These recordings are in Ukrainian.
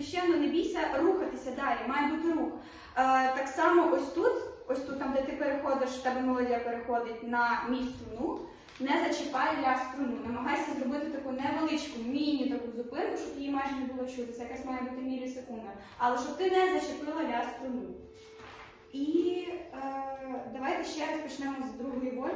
хрещено, не бійся рухатися далі, має бути рух. Е, так само ось тут, ось тут, там, де ти переходиш, в тебе мелодія переходить на мій струну, не зачіпай ля струну. Намагайся зробити таку невеличку міні таку зупинку, щоб її майже не було чути. Це якась має бути мілісекунда. Але щоб ти не зачепила ля струну. І е, давайте ще раз почнемо з другої вольки.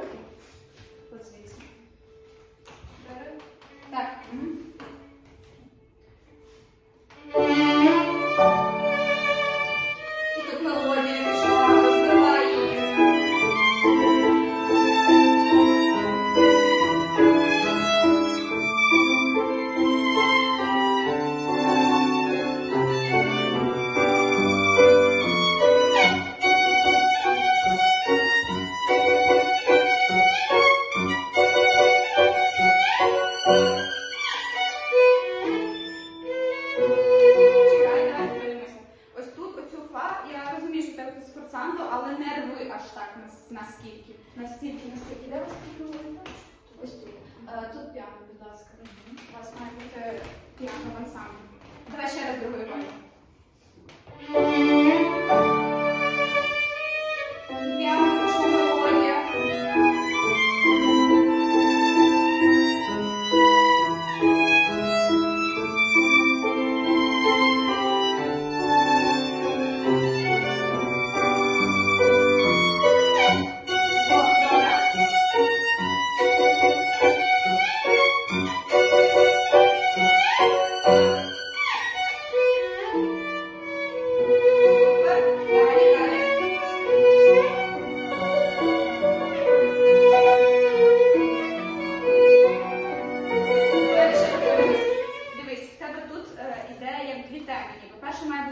Тут скорцандо, але не рви аж так нас- наскільки. Настільки, наскільки. Де вас тут? Ось тут. Е, Тут піано, будь ласка. У вас має бути піано в ансамблі. Давай ще раз другою волю.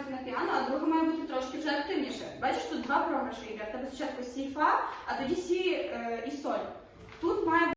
Бути на піано, а друга має бути трошки вже активніше. Бачиш, тут два програші йде. В тебе спочатку сі фа, а тоді сі е, і соль. Тут має